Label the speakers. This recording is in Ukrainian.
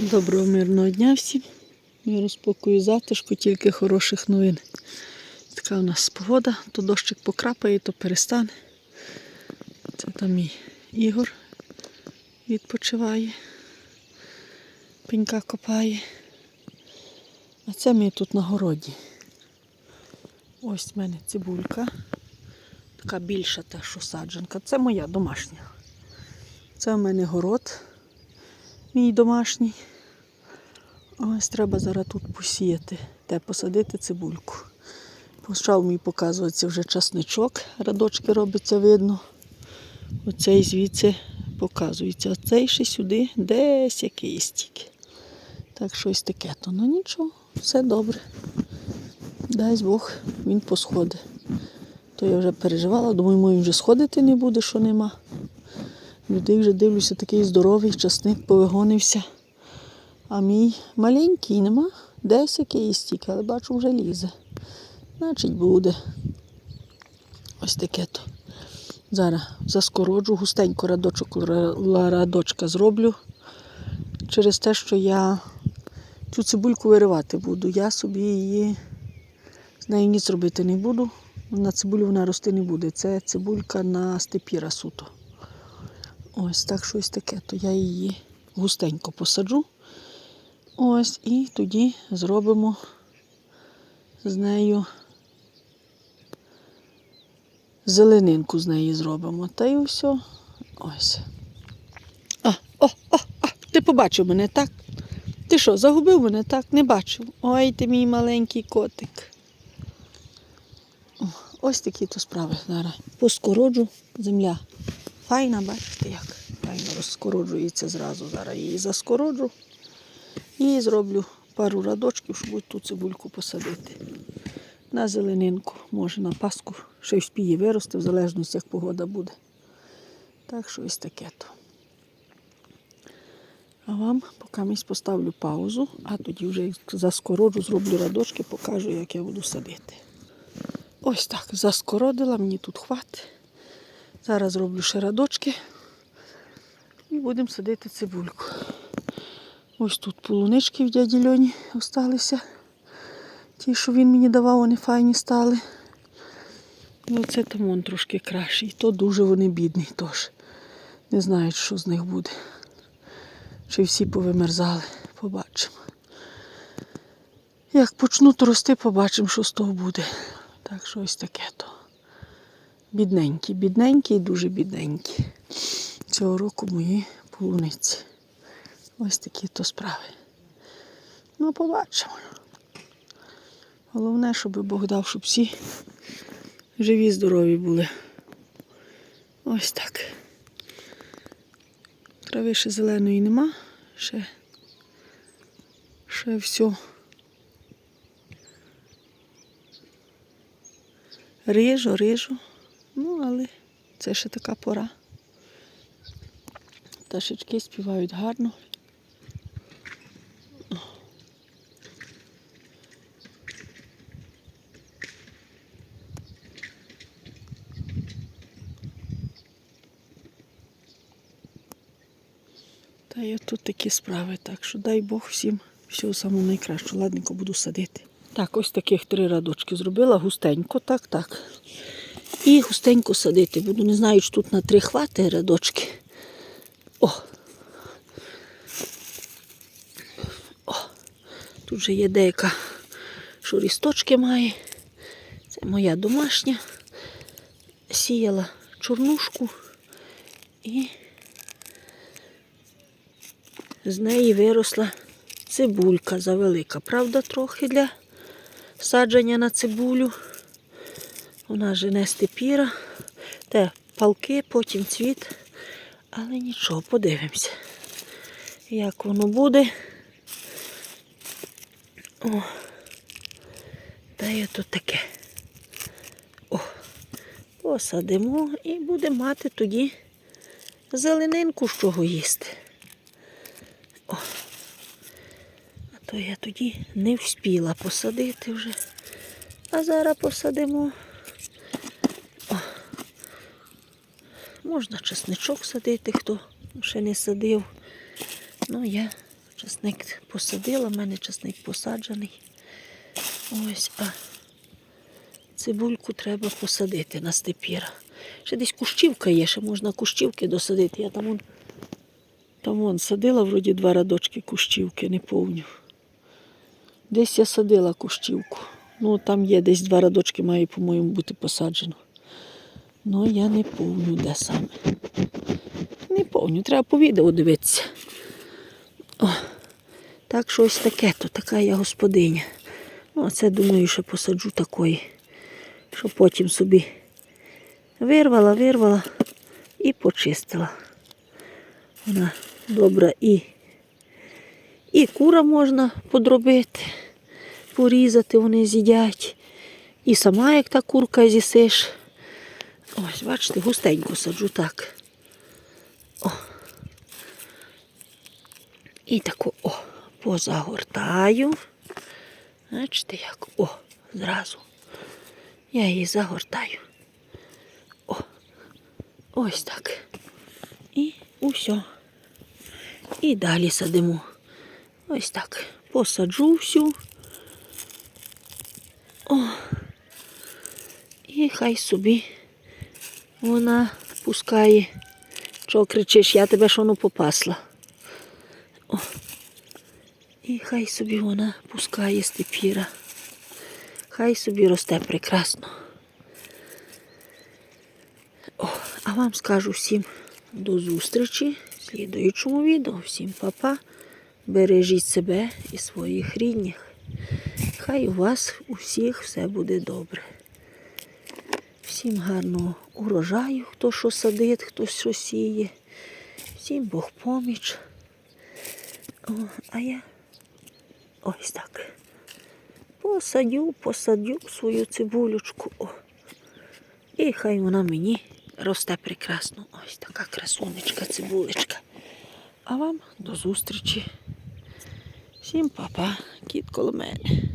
Speaker 1: Доброго мирного дня всім. Миру спокою, затишку, тільки хороших новин. Така у нас погода, то дощик покрапає, то перестане. Це там мій Ігор відпочиває, пенька копає. А це ми тут на городі. Ось в мене цибулька. Така більша та, що саджанка. Це моя домашня. Це в мене город, мій домашній. Ось треба зараз тут посіяти, де посадити цибульку. Почав мій показуватися вже часничок, радочки робиться видно. Оцей звідси показується. А цей ще сюди десь якийсь тільки. Так щось таке. То ну нічого, все добре. Дай Бог, він посходить. То я вже переживала, думаю, мой вже сходити не буде, що нема. Людей вже дивлюся, такий здоровий, часник повигонився. А мій маленький нема. Десь якийсь тільки, але бачу, вже лізе. Значить, буде. Ось таке то. Зараз заскороджу, густенько радочок, радочка зроблю. Через те, що я цю цибульку виривати буду. Я собі її з нею ніц робити не буду. На цибулю вона рости не буде. Це цибулька на степіра суто. Ось так щось таке, то я її густенько посаджу. Ось і тоді зробимо з нею зеленинку з неї зробимо. Та й все. Ось. А, о, о, о, ти побачив мене, так? Ти що, загубив мене, так? Не бачив. Ой, ти мій маленький котик. Ось такі то справи зараз. Поскороджу земля. Файна, бачите як? Файно розскороджується зразу. Зараз її заскороджу. І зроблю пару радочків, щоб ту цибульку посадити. На зеленинку, може на паску, ще й вспіє вирости, в залежності, як погода буде. Так що ось таке то. А вам поки місць поставлю паузу, а тоді вже заскороджу, зроблю радочки, покажу, як я буду садити. Ось так, заскородила, мені тут хватить. Зараз зроблю ще радочки і будемо садити цибульку. Ось тут полунички в дяді Льоні залишилися. Ті, що він мені давав, вони файні стали. І оце там он трошки краще. І то дуже вони бідні теж. Не знають, що з них буде. Чи всі повимерзали. Побачимо. Як почнуть рости, побачимо, що з того буде. Так що ось таке то. Бідненькі, бідненькі і дуже бідненькі. Цього року мої полуниці. Ось такі то справи. Ну, побачимо. Головне, щоб Бог дав, щоб всі живі, здорові були. Ось так. Трави ще зеленої нема, ще, ще все. Рижу, рижу. Але це ще така пора. Пташечки співають гарно. Та є тут такі справи, так що дай Бог всім всього самого найкращого. Ладненько буду садити. Так, ось таких три радочки зробила, густенько, так, так. І густенько садити буду. Не знаю, чи тут на три хвати рядочки. О! О! Тут вже є деяка, що рісточки має. Це моя домашня. Сіяла чорнушку і з неї виросла цибулька завелика. Правда, трохи для садження на цибулю. Вона жене степіра, те палки, потім цвіт. Але нічого, подивимося, як воно буде. О, та є тут таке. О, посадимо і будемо мати тоді зеленинку, з чого їсти. О, а то я тоді не вспіла посадити вже. А зараз посадимо. Можна чесничок садити, хто ще не садив. Ну, я Часник посадила, в мене часник посаджений. Ось, а цибульку треба посадити на степіра. Ще десь кущівка є, ще можна кущівки досадити. Я там вон, там вон садила вроді два радочки кущівки, не повню. Десь я садила кущівку. Ну, там є десь два радочки, має, по-моєму, бути посаджено. Ну, я не помню, де саме. Не помню, треба по відео дивитися. О, так що ось таке, то така я господиня. Ну, а це, думаю, що посаджу такої, що потім собі вирвала, вирвала і почистила. Вона добра і, і кура можна подробити, порізати, вони з'їдять. І сама, як та курка з'їсиш. Ось, бачите, густенько саджу так. О. І тако о, позагортаю. Бачите, як о, зразу. Я її загортаю. О, ось так. І усе. І далі садимо. Ось так. Посаджу всю. О. І хай собі вона пускає. Чого кричиш, я тебе що ну попасла. О. І хай собі вона пускає степіра. Хай собі росте прекрасно. О, а вам скажу всім до зустрічі в слідуючому відео. Всім папа. Бережіть себе і своїх рідних. Хай у вас у всіх все буде добре. Всім гарного урожаю, хто що садить, хто що сіє. Всім Бог поміч. О, а я ось так. Посадю, посадю свою цибулючку. О. І хай вона мені росте прекрасно. Ось така красунечка, цибулечка. А вам до зустрічі. Всім па-па, кіт коло мене.